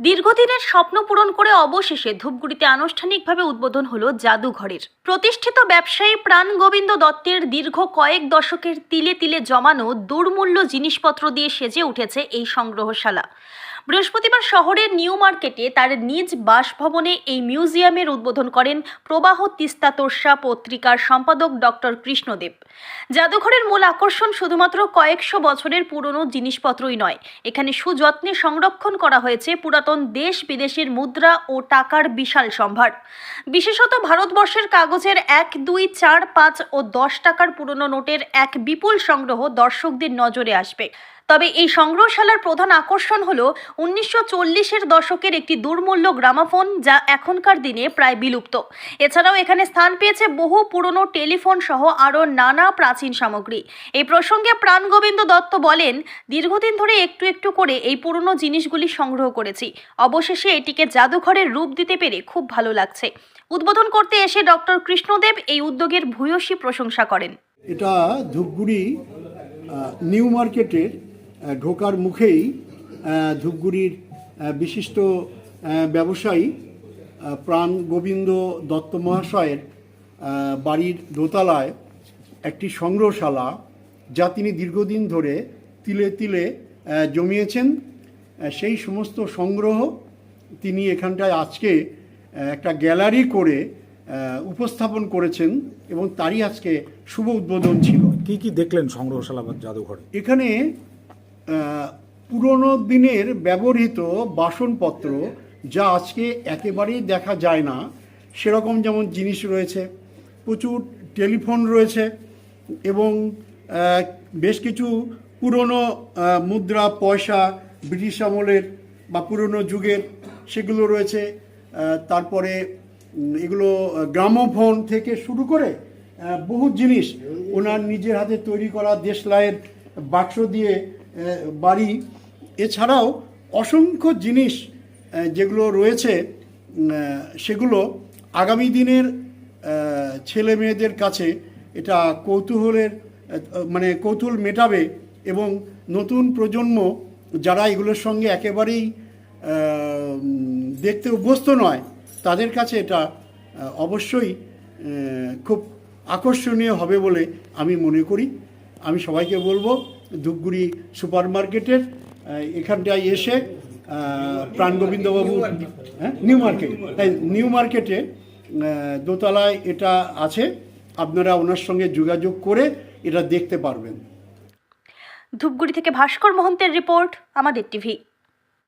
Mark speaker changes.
Speaker 1: দীর্ঘদিনের স্বপ্ন পূরণ করে অবশেষে ধূপগুড়িতে আনুষ্ঠানিকভাবে উদ্বোধন হলো জাদুঘরের। প্রতিষ্ঠিত ব্যবসায়ী প্রাণ গোবিন্দ দত্তের দীর্ঘ কয়েক দশকের তিলে তিলে জমানো দুর্মূল্য জিনিসপত্র দিয়ে সেজে উঠেছে এই সংগ্রহশালা। বৃহস্পতিবার শহরের নিউ মার্কেটে তার নিজ বাসভবনে এই মিউজিয়ামের উদ্বোধন করেন প্রবাহ তিস্তা তোর্ষা পত্রিকার সম্পাদক ডক্টর কৃষ্ণদেব। জাদুঘরের মূল আকর্ষণ শুধুমাত্র কয়েকশো বছরের পুরনো জিনিসপত্রই নয়, এখানে সুযত্নে সংরক্ষণ করা হয়েছে পুরাতন দেশ বিদেশের মুদ্রা ও টাকার বিশাল সম্ভার। বিশেষত ভারতবর্ষের কাগজের এক, দুই, চার, পাঁচ ও দশ টাকার পুরনো নোটের এক বিপুল সংগ্রহ দর্শকদের নজরে আসবে। তবে এই সংগ্রহশালার প্রধান আকর্ষণ হল উনিশশো চল্লিশের দশকের একটি দুর্মূল্য গ্রামাফোন যা এখনকার দিনে প্রায় বিলুপ্ত। এছাড়াও এখানে স্থান পেয়েছে বহু পুরনো টেলিফোন সহ আরও নানা প্রাচীন সামগ্রী। এই প্রসঙ্গে প্রাণগোবিন্দ দত্ত বলেন, দীর্ঘদিন ধরে একটু একটু করে এই পুরনো জিনিসগুলি সংগ্রহ করেছি। অবশেষে এটিকে জাদুঘরের রূপ দিতে পেরে খুব ভালো লাগছে। উদ্বোধন করতে এসে ডক্টর কৃষ্ণদেব এই উদ্যোগের ভূয়সী প্রশংসা করেন।
Speaker 2: এটা ধূপগুড়ি নিউ মার্কেটের ঢোকার মুখেই ধূপগুড়ির বিশিষ্ট ব্যবসায়ী প্রাণ গোবিন্দ দত্ত মহাশয়ের বাড়ির দোতলায় একটি সংগ্রহশালা যা তিনি দীর্ঘদিন ধরে তিলে তিলে জমিয়েছেন। সেই সমস্ত সংগ্রহ তিনি এখানটায় আজকে একটা গ্যালারি করে উপস্থাপন করেছেন এবং তারই আজকে শুভ উদ্বোধন ছিল।
Speaker 3: কি কি দেখলেন সংগ্রহশালা বা জাদুঘরে?
Speaker 2: এখানে পুরনো দিনের ব্যবহৃত বাসনপত্র যা আজকে একেবারেই দেখা যায় না, সেরকম যেমন জিনিস রয়েছে, প্রচুর টেলিফোন রয়েছে এবং বেশ কিছু পুরনো মুদ্রা, পয়সা ব্রিটিশ আমলের বা পুরনো যুগের সেগুলো রয়েছে তারপরে এগুলো গ্রামোফোন থেকে শুরু করে বহু জিনিস ওনার নিজের হাতে তৈরি করা দেশলাইয়ের বাক্স দিয়ে বাড়ি। এছাড়াও অসংখ্য জিনিস যেগুলো রয়েছে সেগুলো আগামী দিনের ছেলে মেয়েদের কাছে এটা কৌতূহলের মানে কৌতূহল মেটাবে এবং নতুন প্রজন্ম যারা এগুলোর সঙ্গে একেবারেই দেখতে অভ্যস্ত নয়, তাদের কাছে এটা অবশ্যই খুব আকর্ষণীয় হবে বলে আমি মনে করি। আমি সবাইকে বলব ধূপগুড়ি সুপার মার্কেটের এখানটায় এসে প্রাণগোবিন্দবাবু হ্যাঁ নিউ মার্কেট। তাই নিউ মার্কেটে দোতলায় এটা আছে, আপনারা ওনার সঙ্গে যোগাযোগ করে এটা দেখতে পারবেন।
Speaker 1: ধূপগুড়ি থেকে ভাস্কর মহন্তের রিপোর্ট, আমাদের টিভি।